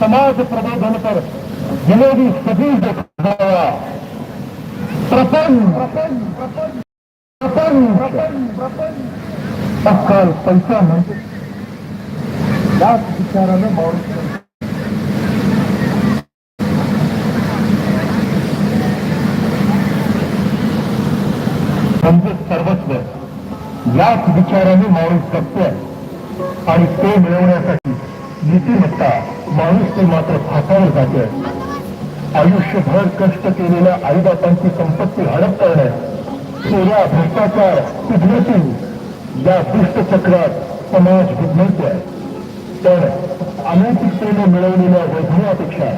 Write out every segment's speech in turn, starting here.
समाज प्रबोधन कर विनोदी सभी देखावा प्रपंच। प्रपंच। अक्कल पैसा म्हणजे याच विचारानं माणूस म्हणजे सर्वस्व. याच विचाराने माणूस जगतोय. आणि ते मिळवण्यासाठी नीतिमत्ता माणूस ते मात्र फासावर जाते आयुष्यभर कष्ट केलेल्या आईबापांची संपत्ती हडप करणे चोऱ्या भ्रष्टाचार उघडतील या दुष्टचक्रात समाज विघ्नते आहे तर अनैतिकतेने मिळवलेल्या वैभवापेक्षा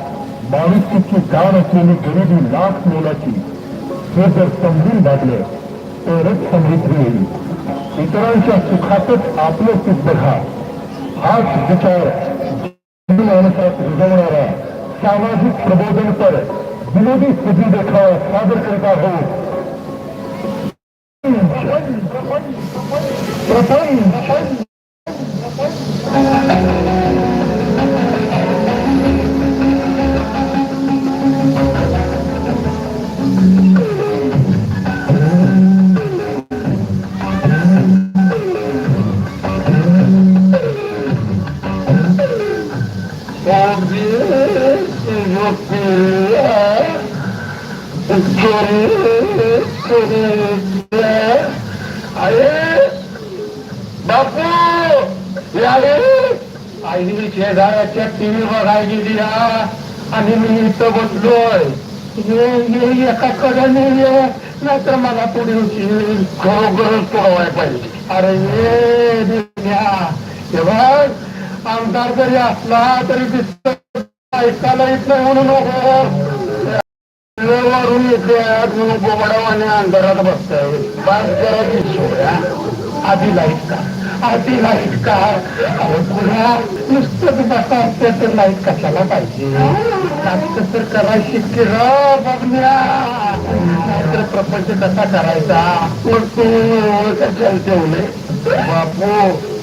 माणुसकीची जाण असलेली गरिबी लाख मोलाची हे जर समजून भागले तरच समृद्धी येईल. इतरांच्या सुखातच आपलं सुख बघा हाच विचार रुजवणारा सामाजिक प्रबोधनपर विनोदी स्थिती देखावा सादर करत आहोत प्रपंच आणि मी इथं बसलोय हे एका कडेने ये नाहीतर मला पुढे उचल खरोखरच पळवाय पाहिजे. अरे ये आमदार जरी असला तरी दिसत ऐकायला येत नाही म्हणून. नको वरून गोबडा बोबडावाने अंधारात बसतोय. बास करायची सोय आधी लाइट का आधी लाइट का अहो पुन्हा नुसतंच बसा. असते तर लाइट कशाला पाहिजे? जास्त तर करायची की र बघण्या. नाहीतर प्रपंच कसा करायचा? मग तू कशाला ठेवले बापू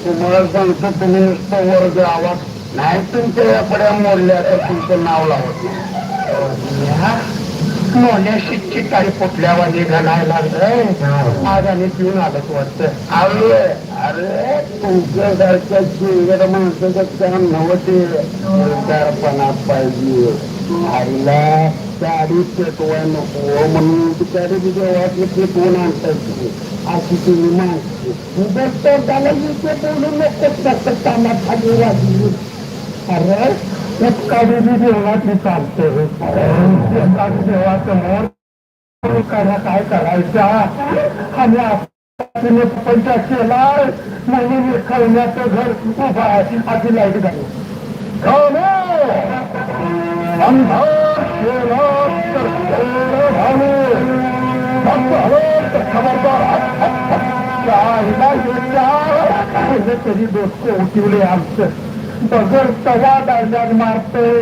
तुम्हाला सांगतो तुम्ही नुसतं वर्ग आवाज नाही तुमच्या या पड्या मोडल्या तर तुमचं नाव लावत नाही मोन्याशीची काही फुटल्यावानी घालायला लागलंय. आज आणि पिऊन आलंच वाटत. अरे अरे तुमच्यासारख्या चिंगड माणसाचं काम नव्हते. उदारपणा पाहिजे. आईला साडी पेटवाय नको म्हणून ती गाडी तिच्या वाटली पेटवून आणतात अशी तुम्ही माणसं. उगाच तर त्याला इथे नकोच कसं कामात खाली वाजली. अरे काढी देवाची चालते एकाच मोर करा काय करायचा? आणि आपण पंचा केला म्हणून खवण्याचं घर उभा आहे आधी लाइट घालू अंधार केला तर थोडं तर खबरदार चायला तरी दोस्त उठवले आमचं. बगर तवा दाजार मारतोय.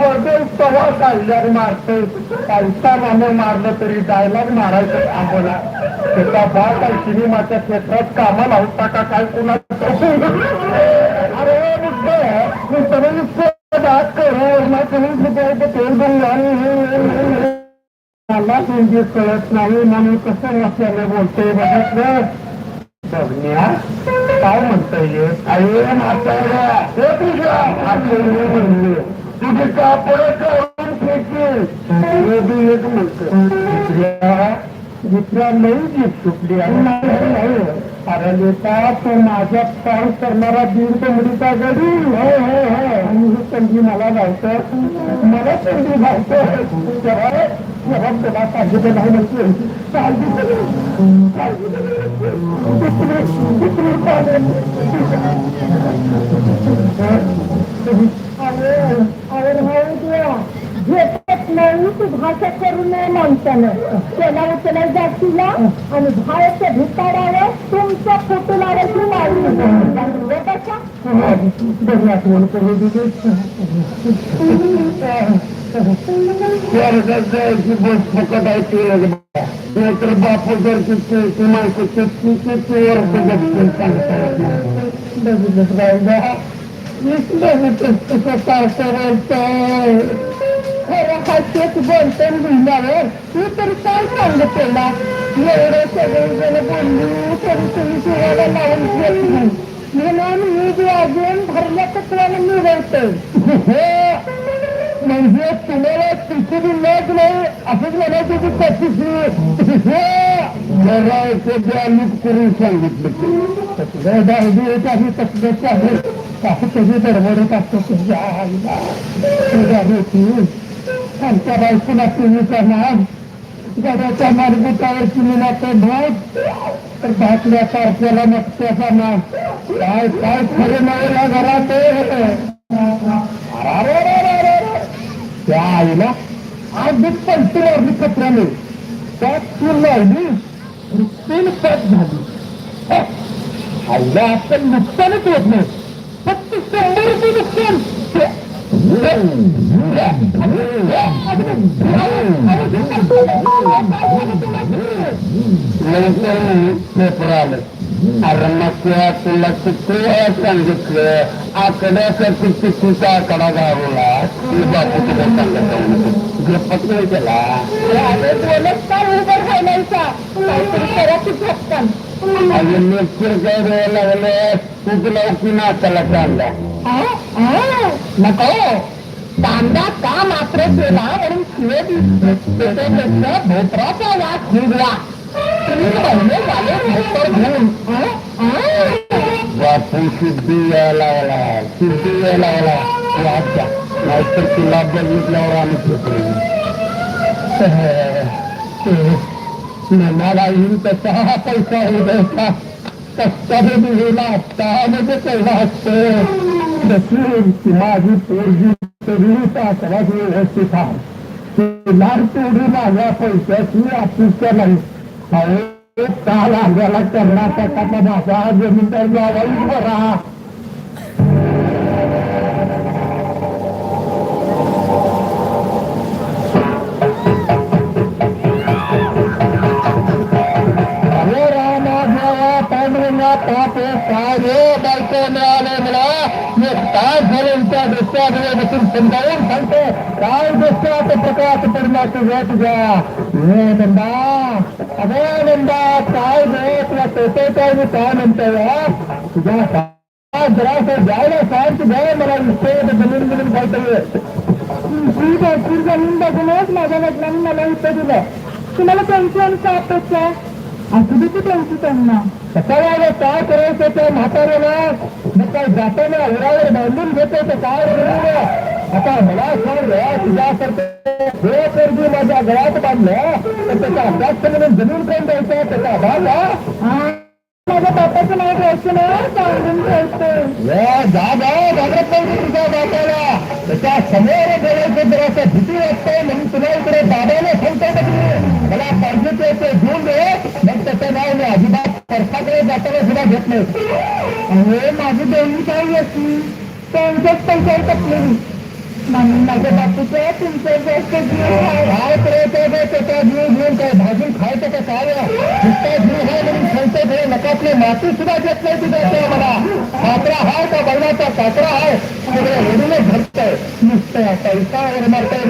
बगर तवा दाजार मारतोय. पैसा मारलं तरी डायलॉग मारायचं आम्हाला. त्याचा भाग काही सिनेमाच्या क्षेत्रात कामाला होता का काय कुणाचं अरे मी तुम्ही बात करू ना तुम्ही मला म्हणजे कळत नाही. म्हणून कसं नसल्याने बोलतोय बघितलं. बघण्या. काय म्हणतोय आई म्हाताऱ्या हे तुझ्या आठवणी म्हणले. तुझे कापड काढून फेकेल. हे बी एक म्हणतं दुसऱ्या दुसऱ्या नाही जी सुटली नाही अरे लेता तो माझ्या काम करणारा दीड कोंबडीचा गडी. हो हो हो. आणि ही संधी मला लावतं मला संधी लावतं तेव्हा तेव्हा तुला पाहिजे नाही म्हणते काळजी काळजी झेपत नाही तू भाषा करू नये माणसानं. त्याला उचला जातीला आणि बाहेरच्या भिताडावर तुमचा फोटो लावायची मागणी कशा बघण्यात करू दिली फुकट नाहीतर बापू जर ती माणसं वर्ष बघितलं राहिला खरं हास्यच बोलतो लिहिल्यावर मी तर काय सांगत त्याला एवढे सगळे जण बोलली तरी तुम्ही शिवायला लावून घेत नाही म्हणून मी बी अजून भरल्या कचऱ्याला मिळवतो म्हणजे तुम्हाला तिची मत नाही असंच म्हणायचं की त्याची करून सांगितलं तसलं दहावी आहे तसलं चालेल असं त्याची बडबडत असतो तुझ्या आईला तुझ्या होती आमच्या बायकोला तुम्हीचा नाम गडाच्या मार्गिकावरची मुलाचं भाग तर भातल्या तारखेला मत्स्याचा नाम काय काय खरं नाही या घरात त्या आईला आज पंचवी वाजली कचऱ्याने त्यात तू लावली तीन पद झाली. आईला आपण नुकसानच होत नाही. फक्त शंभर रुपये नुकसान. पेपर आलं अरे मग तुला किती सांगितलं आकड्यासाठी कितीचा आकडा गावला बापू तुला सांगत ग्रपत नाही त्याला बोलत नको. कांदा का मात्र केला म्हणून त्याच्यापेक्षा भोपराचा वास निघला. बापू सिद्धी यायला लागला. सिद्धी यायला लागला. वाचा नाहीतर तुला बघितल्यावर आम्ही येईल तसा पैसा उद्याचा. कष्टाने दिलेला त्यामध्ये पहिला असतो तशी माझी पोरगी तरी सासराच व्यवस्थित आहे लाड माझ्या पैशाची अपेक्षा नाही अहो काल आल्याला कर्नाटकाचा माझा जमीनदार जावाई बरा दृष्ट्या बसून समजावून सांगतो काय दृष्ट्यात प्रकाश पडला तुझ्या तुझ्या हे नंदा अरे नंदा काय रे तुला तोटे काय मी काय म्हणतोय तुझ्या काय जरा द्यायला सांग तुझ्या मला विषय जमीन जमीन काहीतरी ठीक आहे तू जमीन बघूनच माझ्या लग्नाने मला इथं दिलं तुम्हाला पेन्शन काय अपेक्षा आहे असू किती त्यांची त्यांना? सकाळला काय करायचं त्या म्हाताऱ्याला? मग काय जाताना उडावर बांधून घेतो तर काय होणार? आता मला सांग तुझ्यासारखं हे कर्ज माझ्या गळ्यात बांधलं तर त्याचा अभ्यास म्हणून जमीन कोण द्यायचं त्याचा अभाव हा. माझ्या बापाचं नाव घ्यायचं ना सांगून ठेवतो जा जा घाबरत तुझ्या बापाला त्याच्या समोर गेल्याचं जर असं भीती वाटतंय म्हणून तुला इकडे दादाला सांगतो मला पाहिजे ते घेऊन दे मग त्याचं नाव मी अजिबात सरकारकडे जाताना सुद्धा घेत नाही। अरे माझी बहिणी काय घेतली त्यांच्याच पैशावर टपलेली म्हणून माझ्या बापूचं तुमचं जास्त जीव काय करायचं माती सुद्धा घेत नाही तुझ्या मला. काकरा आहे का बैलाचा काकरा आहे. सगळं ओढूनच घडतंय नुसतं पैसा मारताय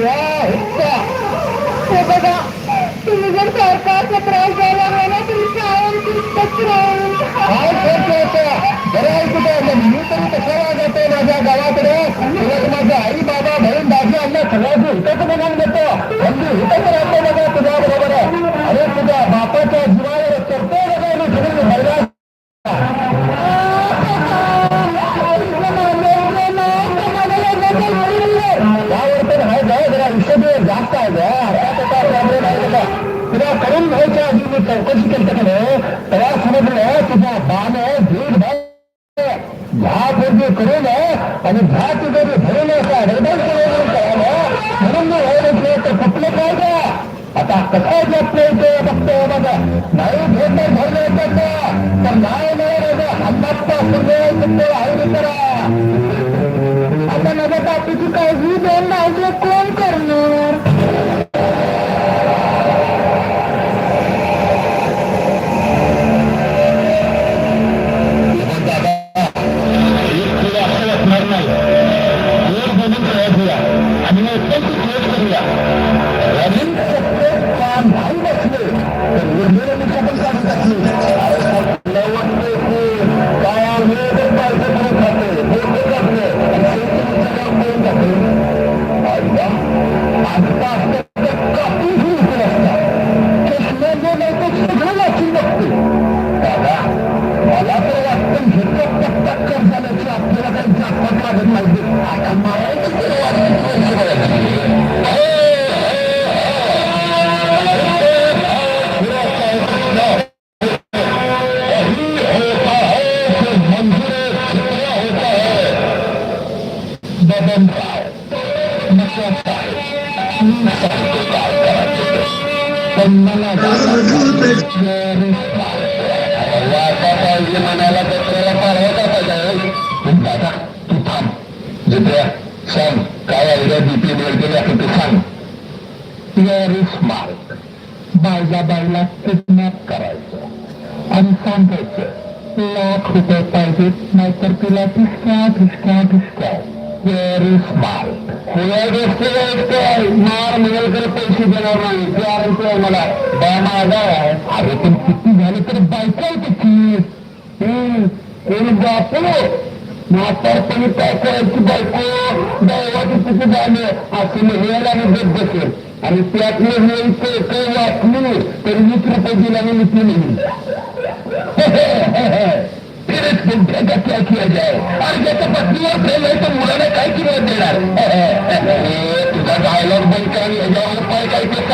व्हेरी स्मार्ट बायला बायला किडनॅप करायचं. आणि सांगायचं लाख रुपये पाहिजेत नाहीतर तिला ठिसक्या ठिसक्या ठिसक्या व्हेरी स्मार्ट खुल्या गोष्टी मार मिळेल तर पैसे देणार नाही. ते आरोग्य आहे मला बा आहे अरे पण किती झाले तर बायका किती कोणी बापू म्हातारपणी काय करायची बायको? दैवाची तिथे झालं असं मिळायला आणि बसेल आणि त्यातले मिळेल ते काही वाचली तर वीस रुपये दिला आणि विकली नाही. फिर इस क्या किया जाए और ज्याचं पत्नीवर प्रेम आहे तर मुलाला काय किंमत देणार? तुझा डायलॉग बंद कर याच्यावर उपाय काय ते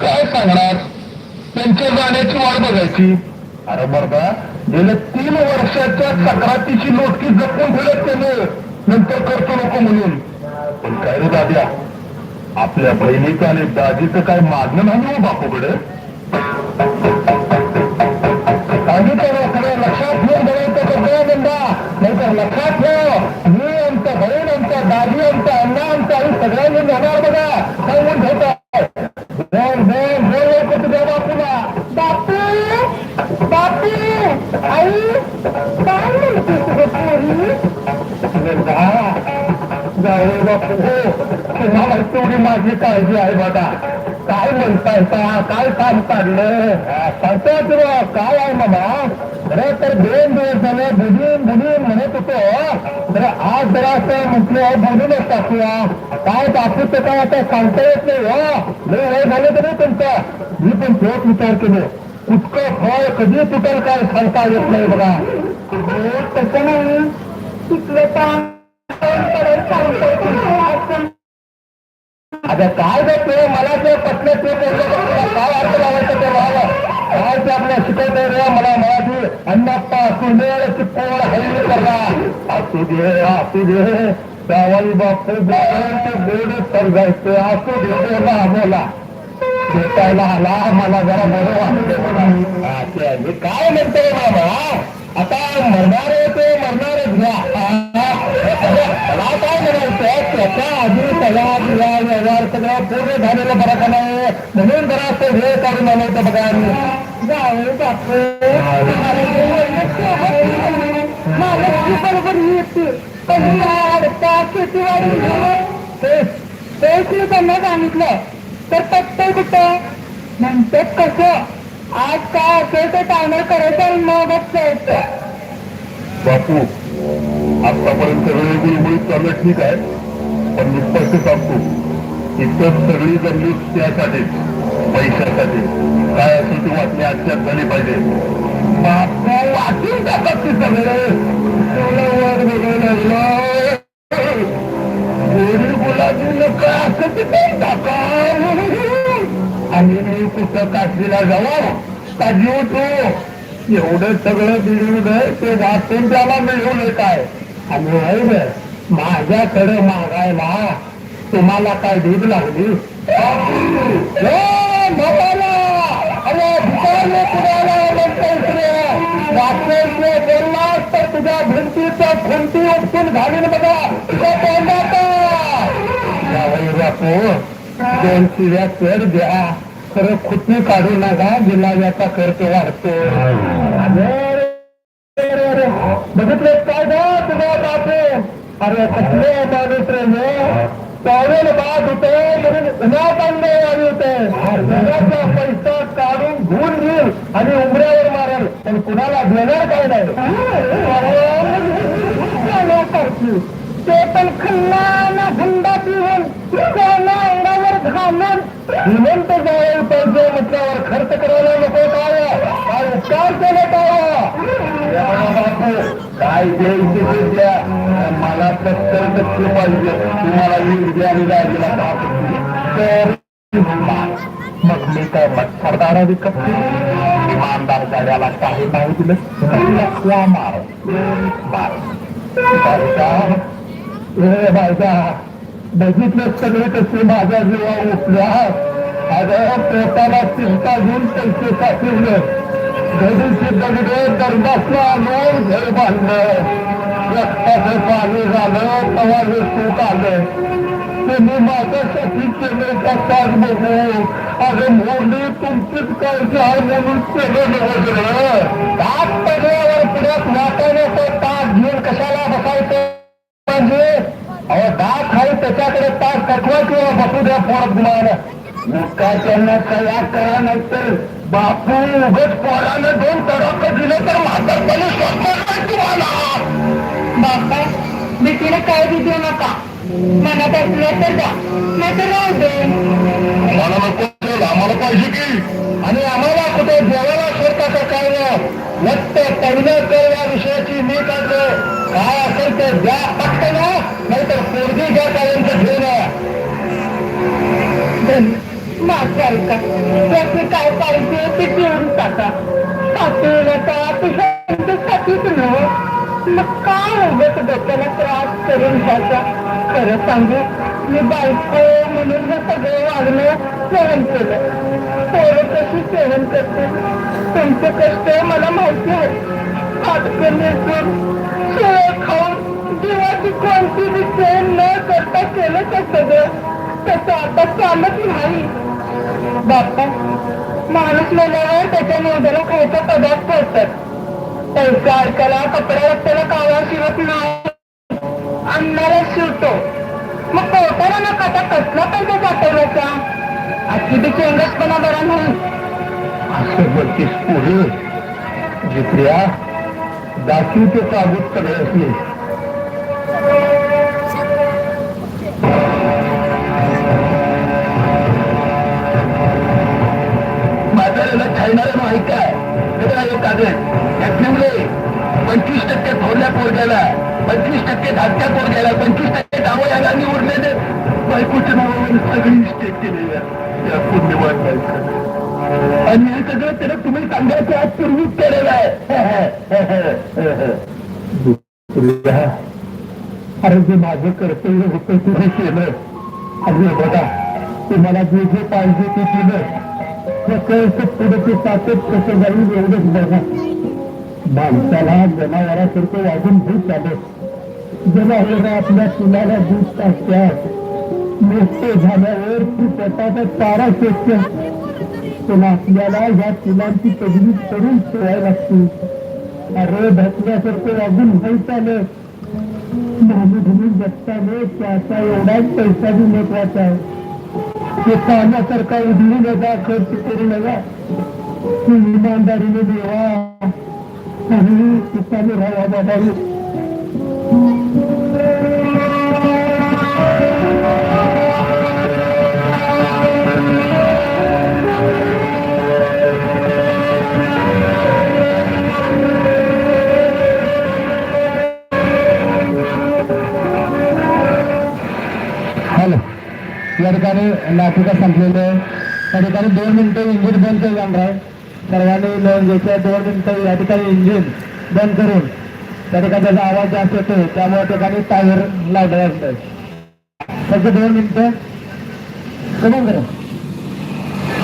काय सांगणार? त्यांच्या गाण्याची वाट बघायची. अरे बरबा गेल्या तीन वर्षाच्या सक्रातीची नोटकी जपून ठेवत त्याने. नंतर करतो नको म्हणून. पण काय रे दाद्या? आपल्या बहिणीचं आणि दाजीचं काय मागणं नाही हो बापूकडे? सांगितलं सगळं लक्षात ठेवून बघायचं सगळं बंदा नाहीतर लक्षात ठेव मी आमचा बहीण आमचा दाजी आमचा अण्णा आमचा आई सगळ्यांनी घेणार बघा. सांगून ठेवता. जाऊ बापू तेवढी माझी काळजी आहे बघा काय म्हणताय का काय काम काढलं सांगतात काय आहे मामा खरं तर दोन दिवस झाले बुजून बुजून म्हणत होतो तर आज जरा असं म्हटलं बोलूनच टाकूया काय दाखवत काय आता सांगता येत नाही हो लय झालं तर नाही तुमचं मी पण तोच विचार केलो कुठकं फळ कधी तुटेल काय सांगता येत नाही बघा. तसं नाही शिकलं आता काय ते? मला ते पटलं ते काय अर्थ लावायचं ते मला काय ते आपल्या शिकवते रे मला मराठी? अन्नप्पा सुनेर चिप्पोळ हल्ली करा असू दे असू दे. त्यावाई बापू बोलायचं ते बोल असू दे ना बोला. भेटायला आला मला जरा बरं वाटतं काय म्हणतोय बाबा आता मरणार ते मरणारच घ्या मला काय म्हणायचं त्याच्या आधी सगळा क्रिया व्यवहार सगळं पूर्ण झालेलं बरं का नाही? म्हणून जरा असं वेळ काढून आणायचं बघा आम्ही. जाऊ बापू महालक्ष्मी बरोबर येते पण अडता शेतीवाडी तेच तेच मी त्यांना सांगितलं. तर पटतंय कुठं? म्हणतात कसं? आज काय असेल ते टायमर करायचं मगच जायचं. बापू आतापर्यंत सगळे गुळगुळीत चाललं ठीक आहे. पण मी स्पष्ट सांगतो. इतकं सगळी गर्दी त्यासाठी पैशासाठी. काय असेल ती वाटणी आजच्यात झाली पाहिजे. बापू वाचून टाकत ते सगळे. एवढं वर वेगळं लागलं गोडी गुलाबी लोक असं ते काही टाका. आणि मी कुठं काशीला जावं? का जीव तू एवढं सगळं बिळून ते वाचून त्याला मिळवलं काय आणि माझ्याकडे मागायला तुम्हाला काय दूध लागली? अरे भिकारले कुणाला म्हणतोयस रे? तर तुझ्या भिंतीचा भिंती उपटून घालीन बघा. तुझ्या बापू दोन शिव्या कर द्या. खरं खुटी काढू नका जिल्हाव्याचा खर्च वाढतो. बघितले काय गा तुझ्या बापू? अरे कसले माणूस रे टॉवेल बाद होते म्हणून उन्हात आणले आली होते. जगाचा पैसा काढून घेईल आणि उमऱ्यावर मारेल. पण कुणाला देणार काय नाही? ते पण खन्ना थंडा पिऊन अंगावर घालून. श्रीमंत जावं पाहिजे म्हटल्यावर खर्च करायला नको काय? काय उपकार केले बापू काय द्यायचे ते द्या. मला सत्तर टक्के पाहिजे. तुम्हाला वीस द्या आणि दाजीला तर मग मी काय मच्छरदारा विकत इमानदार गाड्याला काही नाही दिलं. मार मार बायका. ए बघितलं सगळे कसे माझ्या जीवा उठल्या? अगं पोटाला चिंता घेऊन पैसे साठवलं घडीचे दगडे दरबासला आणून घर बांधलं रक्ताचं पाणी झालं तवा हे सुख आलं तुम्ही माझ्यासाठी केलं का ताज बघू अगं मोरली तुमचीच काळजी आहे म्हणून केलं नव्हतं ताज पडल्यावर पुढ्यात नाट्याने तो ताज घेऊन कशाला बसायचं म्हणजे अहो दात आहे त्याच्याकडे तास कठवा किंवा बसू द्या पोरात गुमान काय त्यांना कया करा नाही बापू उगत पोरानं दोन तडक दिले तर म्हातारपणे स्वप्न काय तुम्हाला. बापा भीतीने काय देऊ नका मनात असलं तर द्या नाही तर राहू दे. मला नको आम्हाला पाहिजे की. आणि आम्हाला कुठे देवाला स्वतःचं काय नाही? नसत पहिलं कर या विषयाची मी काढलं काय असेल ते द्या पटकन नाहीतर पोरगी घ्या कायमचं घेऊन या. माझं ऐका करून घ्यायचा खरं सांगू मी बायको म्हणून हे सगळं वागणं सहन केलं. पोरं कशी सहन करते? तुमचे कष्ट मला माहिती आहे. हातकं नेसून शेळ खाऊन जीवाची कोणती बी सहन न करता केलं ते सगळं. तसं आता चालत नाही. बाप्पा माणूस मेल्यावर त्याच्या नोंदला खायचा पदार्थ असतात. पैसा अडकाला कपडा रस्त्याला कावा शिवत नाही अन्नाला शिवतो. मग पोटाला ना खाता कसला पैसा साठवण्याचा अशी बी चेंगसपणा बरा नाही. असं बोलतीस पुढे. जित्र्या दाखी ते कागद पंचवीस टक्के धाकट्या पोरग्याला पंचवीस टक्के डावयाला निवडलेले बायकोच्या नावावर सगळी स्टेट केलेल्या त्या पुण्यवान बायका आणि हे सगळं त्याला तुम्ही सांगायचं आज पूर्वीच केलेलं आहे. अरे जे माझं कर्तव्य होतं तुम्ही केलं अरे बघा तुम्हाला जे जे पाहिजे ते केलं कसं पुढे ते सातत कसं जाईल एवढंच बघा. माणसाला जनावरासारखं वाजून भूत चालत. जनावरं आपल्या तुलाला दूध टाकतात मोठे झाल्यावर तू स्वतःचा तारा शोधतो पण आपल्याला या फुलांची पदवी करून ठेवायला लागते अरे धकल्यासारखं अजून होत आलं मानधनी जगताने त्याचा एवढाच पैसा बी महत्त्वाचा आहे ते पाण्यासारखा उधळू नका खर्च करू नका तू इमानदारीने देवा आणि सुखाने राहा बाबा नाटिका संपलेलं आहे. त्या ठिकाणी दोन मिनिटं इंजिन बंद जाणार आहे. सर्वांनी नोंद आहे दोन मिनिटं या ठिकाणी इंजिन बंद करून त्या ठिकाणी त्याचा आवाज जास्त येतो. त्यामुळे ठिकाणी टायर लावलं असतं फक्त दोन मिनिटं. कमी करा.